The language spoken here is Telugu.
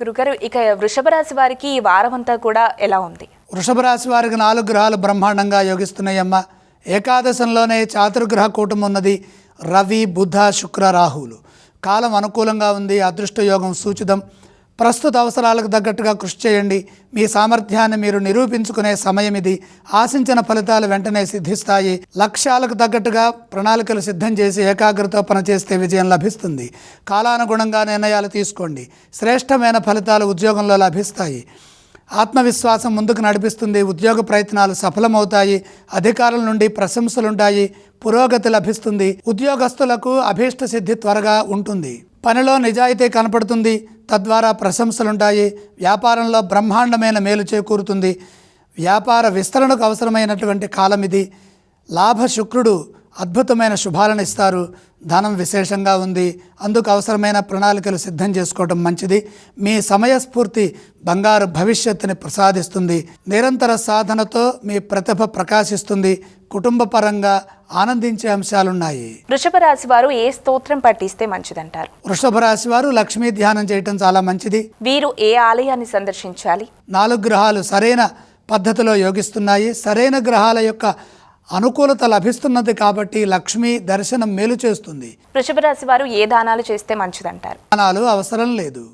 గురుగారు ఇక వృషభ రాశి వారికి ఈ వారం అంతా కూడా ఎలా ఉంది? వృషభ రాశి వారికి నాలుగు గ్రహాలు బ్రహ్మాండంగా యోగిస్తున్నాయమ్మ. ఏకాదశంలోనే చాతుర్గ్రహ కూటమి ఉన్నది. రవి బుధ శుక్ర రాహువులు కాలం అనుకూలంగా ఉంది. అదృష్ట యోగం సూచితం. ప్రస్తుత అవసరాలకు తగ్గట్టుగా కృషి చేయండి. మీ సామర్థ్యాన్ని మీరు నిరూపించుకునే సమయం ఇది. ఆశించిన ఫలితాలు వెంటనే సిద్ధిస్తాయి. లక్ష్యాలకు తగ్గట్టుగా ప్రణాళికలు సిద్ధం చేసి ఏకాగ్రత పనిచేస్తే విజయం లభిస్తుంది. కాలానుగుణంగా నిర్ణయాలు తీసుకోండి. శ్రేష్టమైన ఫలితాలు ఉద్యోగంలో లభిస్తాయి. ఆత్మవిశ్వాసం ముందుకు నడిపిస్తుంది. ఉద్యోగ ప్రయత్నాలు సఫలమవుతాయి. అధికారుల నుండి ప్రశంసలుంటాయి. పురోగతి లభిస్తుంది. ఉద్యోగస్తులకు అభీష్ట సిద్ధి త్వరగా ఉంటుంది. పనిలో నిజాయితీ కనపడుతుంది. తద్వారా ప్రశంసలుంటాయి. వ్యాపారంలో బ్రహ్మాండమైన మేలు చేకూరుతుంది. వ్యాపార విస్తరణకు అవసరమైనటువంటి కాలం ఇది లాభ శుక్రుడు అద్భుతమైన శుభాలను ఇస్తారు. ధనం విశేషంగా ఉంది. అందుకు అవసరమైన ప్రణాళికలు సిద్ధం చేసుకోవడం మంచిది. మీ సమయస్ఫూర్తి బంగారు భవిష్యత్తుని ప్రసాదిస్తుంది. నిరంతర సాధనతో మీ ప్రతిభ ప్రకాశిస్తుంది. కుటుంబ పరంగా ఆనందించే అంశాలున్నాయి. వృషభ రాశి వారు ఏ స్తోత్రం పఠిస్తే మంచిదంటారు? వృషభ రాశి వారు లక్ష్మీ ధ్యానం చేయటం చాలా మంచిది. వీరు ఏ ఆలయాన్ని సందర్శించాలి? నాలుగు గ్రహాలు సరైన పద్ధతిలో యోగిస్తున్నాయి. సరైన గ్రహాల యొక్క అనుకూలత లభిస్తున్నది కాబట్టి లక్ష్మీ దర్శనం మేలు చేస్తుంది. వృషభ రాశి వారు ఏ దానాలు చేస్తే మంచిదంటారు? దానాలు అవసరం లేదు.